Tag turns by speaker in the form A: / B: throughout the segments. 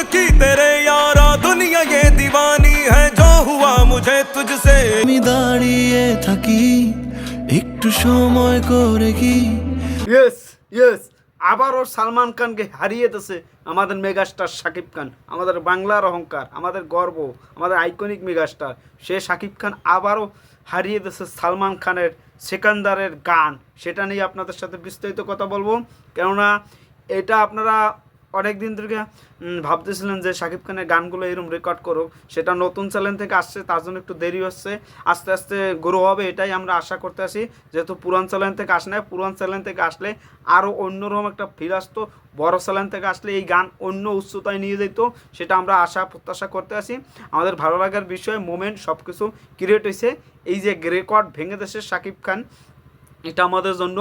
A: की तेरे यारा दुनिया ये दीवानी है जो हुआ मुझे तुझसे
B: আমি দাঁড়িয়ে থাকি একটু সময় করে কি
C: ইয়েস ইয়েস আবারও সালমান খানকে হারিয়ে দিয়েছে আমাদের মেগাস্টার শাকিব খান আমাদের বাংলার অহংকার আমাদের গর্ব আমাদের আইকনিক মেগাস্টার সে শাকিব খান আবারও হারিয়ে দিয়েছে সালমান খানের সেকান্দারের গান সেটা নিয়ে আপনাদের সাথে বিস্তারিত কথা বলবো কেননা এটা আপনারা অনেক দিন ধরে ভাবতেছিলেন যে শাকিব খানের গানগুলো এরকম রেকর্ড করুক। সেটা নতুন চ্যানেল থেকে আসছে, তার জন্য একটু দেরি হচ্ছে। আস্তে আস্তে গ্রো হবে, এটাই আমরা আশা করতে আসি যেহেতু পুরান চ্যানেল থেকে আসে না পুরান চ্যানেল থেকে আসলে আরও অন্যরকম একটা ফিল আসতো। বড় চ্যানেল থেকে আসলে এই গান অন্য উচ্চতায় নিয়ে যেত, সেটা আমরা আশা, প্রত্যাশা করতে আসি আমাদের ভালো লাগার বিষয় মোমেন্ট সব কিছু ক্রিয়েট হয়েছে। এই যে রেকর্ড ভেঙে দেশে শাকিব খান, এটা আমাদের জন্য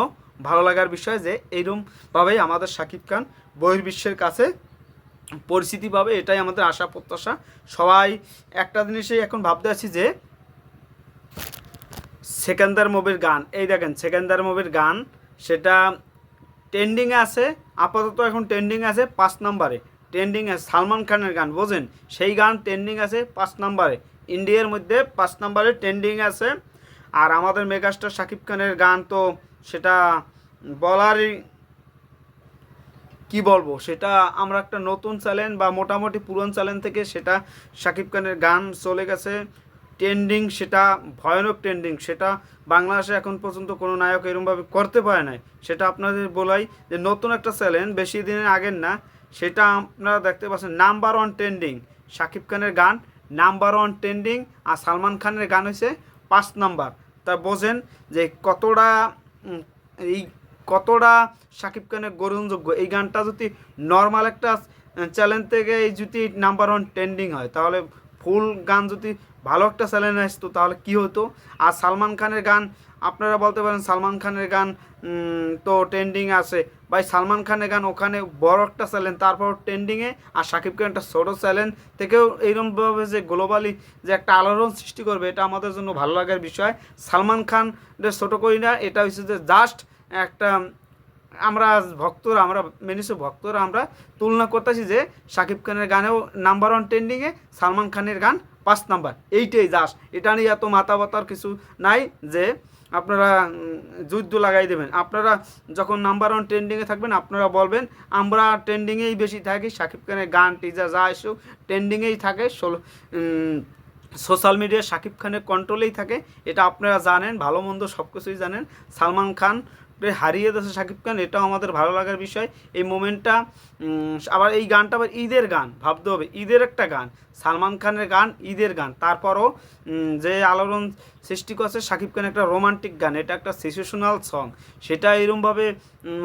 C: ভালো লাগার বিষয় যে এইরকমভাবেই আমাদের শাকিব খান বহির্বিশ্বের কাছে পরিচিতি পাবে, এটাই আমাদের আশা, প্রত্যাশা। সবাই একটা জিনিসই এখন ভাবতে আছি যে সেকেন্দার মুভির গান, এই দেখেন সেকেন্দার মুভির গান, সেটা ট্রেন্ডিংয়ে আছে, আপাতত এখন ট্রেন্ডিং আছে পাঁচ নাম্বারে। ট্রেন্ডিং আছে সালমান খানের গান, বোঝেন? সেই গান ট্রেন্ডিং আছে পাঁচ নাম্বারে। ইন্ডিয়ার মধ্যে পাঁচ নাম্বারে ট্রেন্ডিং আছে। আর আমাদের মেগাস্টার শাকিব খানের গান তো সেটা বলারই কি বলব? সেটা আমরা একটা নতুন চ্যানেল বা মোটামুটি পুরন চ্যানেল থেকে সেটা শাকিব খানের গান চলে গেছে। ট্রেন্ডিং সেটা, ভয়ানক ট্রেন্ডিং সেটা বাংলাদেশে এখন পর্যন্ত কোনো নায়ক এরকমভাবে করতে পারে নাই। সেটা আপনাদের বলাই যে নতুন একটা চ্যানেল বেশি দিনের আগের না, সেটা আপনারা দেখতে পাচ্ছেন নাম্বার ওয়ান ট্রেন্ডিং। শাকিব খানের গান নাম্বার ওয়ান ট্রেন্ডিং আর সালমান খানের গান হয়েছে পাঁচ নাম্বার। তা বোঝেন যে কতটা এই কতটা সাকিব খানের গ্রহণযোগ্য? এই গানটা যদি নর্মাল একটা চ্যালেঞ্জ থেকে এই যদি নাম্বার ওয়ান ট্রেন্ডিং হয়, তাহলে ফুল গান যদি ভালো একটা চ্যানেল আসতো, তাহলে কি হতো? আর সালমান খানের গান, আপনারা বলতে পারেন সালমান খানের গান তো ট্রেন্ডিং আছে। ভাই, সালমান খানের গান ওখানে বড় একটা চ্যানেল, তারপর ট্রেন্ডিংয়ে আর সাকিব খান একটা ছোটো চ্যানেল। থেকেও এইরকমভাবে যে গ্লোবালি যে একটা আলোড়ন সৃষ্টি করবে, এটা আমাদের জন্য ভালো লাগার বিষয়। সালমান খান ছোটো করি না এটা হচ্ছে যে জাস্ট একটা আমরা ভক্তরা, আমরা মেনিসে ভক্তরা, আমরা তুলনা করতেছি যে শাকিব খানের গানেও নাম্বার ওয়ান ট্রেন্ডিংয়ে সালমান খানের গান পাঁচ নাম্বার। এইটাই জাস্ট। এটা নিয়ে এত মাথা ব্যথার কিছু নাই যে আপনারা যুদ্ধ লাগাই দেবেন। আপনারা যখন নাম্বার ওয়ান ট্রেন্ডিংয়ে থাকবেন, আপনারা বলবেন, আমরা ট্রেন্ডিংয়েই বেশি থাকি শাকিব খানের গান, টিজার যা এসেও ট্রেন্ডিংয়েই থাকে ষোলো সোশ্যাল মিডিয়া শাকিব খানের কন্ট্রোলেই থাকে। এটা আপনারা জানেন, ভালো মন্দ সব কিছুই জানেন। সালমান খান হারিয়ে দিয়েছে শাকিব খান, এটাও আমাদের ভালো লাগার বিষয়। এই মোমেন্টটা আবার এই গানটা আবার ঈদের গান, ভাবতে হবে, ঈদের একটা গান, সালমান খানের গান, ঈদের গান। তারপরও যে আলোড়ন সৃষ্টি করছে শাকিব খান একটা রোমান্টিক গান, এটা একটা সিচুয়েশনাল সং সেটা এরমভাবে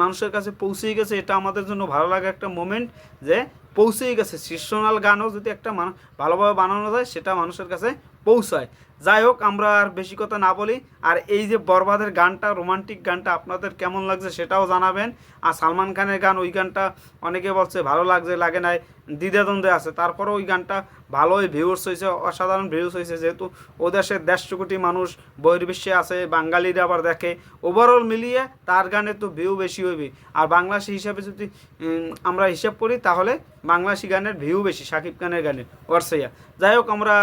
C: মানুষের কাছে পৌঁছেই গেছে, এটা আমাদের জন্য ভালো লাগা একটা মোমেন্ট যে পৌঁছেই গেছে। সিচুয়েশনাল গানও যদি একটা মান, ভালোভাবে বানানো যায়, সেটা মানুষের কাছে পৌঁছায়। যাই হোক, আমরা আর বেশি কথা না বলি। আর এই যে বরবাদের গানটা, রোমান্টিক গানটা, আপনাদের কেমন লাগছে সেটাও জানাবেন। আর সালমান খানের গান, ওই গানটা অনেকে বলছে ভালো লাগছে, লাগে নাই, দ্বিধাদ্বন্দ্বে আছে। তারপরে ওই গানটা ভালোই ভিউস হয়েছে, অসাধারণ ভিউস হয়েছে। যেহেতু ও দেশের দেড়শো কোটি মানুষ বহির্বিশ্বে আছে, বাঙালিরা আবার দেখে। ওভারঅল মিলিয়ে তার গানে তো ভিউ বেশি হইবে। আর বাংলাদেশি হিসাবে যদি আমরা হিসাব করি, তাহলে বাংলাদেশি গানের ভিউ বেশি, শাকিব খানের গানের ওয়ার্সাইয়া যাই হোক, আমরা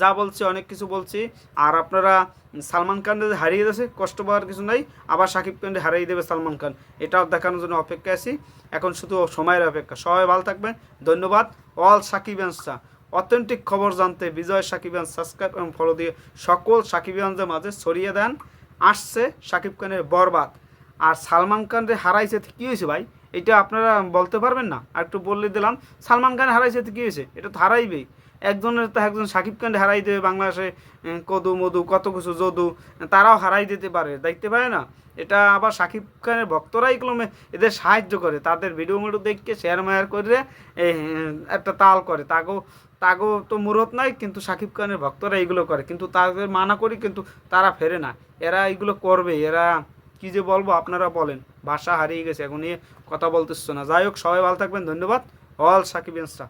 C: যা বলছি, অনেক কিছু বলছি। আর আপনারা সালমান খান হারিয়ে দিয়েছে কষ্ট পাওয়ার কিছু নাই, আবার শাকিব খান হারিয়ে দেবে সালমান খান। এটাও দেখানোর জন্য অপেক্ষা আছি। এখন শুধু সময়ের অপেক্ষা। সবাই ভালো থাকবেন। ধন্যবাদ। অল সাকিব অ্যান্সা অথেন্টিক খবর জানতে বিজয় সাকিব সাকিবান সাবস্ক্রাইব এবং ফলো দিয়ে সকল সাকিবিয়ানদের মাঝে ছড়িয়ে দেন। আসছে শাকিব খানের বরবাদ। আর সালমান খানরে হারাইছে কী হয়েছে ভাই? এটা আপনারা বলতে পারবেন না। আর একটু বললে দিলাম, সালমান খান হারাইছে কী হয়েছে? এটা তো হারাইবেই। একজনের তো একজন সাকিব খান হারাই দেবে বাংলাদেশে কদু, মধু, কত কিছু, যদু, তারাও হারাই দিতে পারে, দেখতে পারে না? এটা আবার সাকিব খানের ভক্তরাই কলমে এদের সাহায্য করে, তাদের ভিডিও মিডিও দেখকে শেয়ার মায়ার করে একটা তাল করে। তাগো তাগো তো মুরত নাই, কিন্তু সাকিব খানের ভক্তরা এইগুলো করে। কিন্তু তাদের মানা করি, কিন্তু তারা ফেরে না। এরা এইগুলো করবে, এরা কি যে বলব আপনারা বলেন। ভাষা হারিয়ে গেছে এখন নিয়ে কথা বলতেছ না। যাই হোক, সবাই ভালো থাকবেন, ধন্যবাদ। All Shakib Insta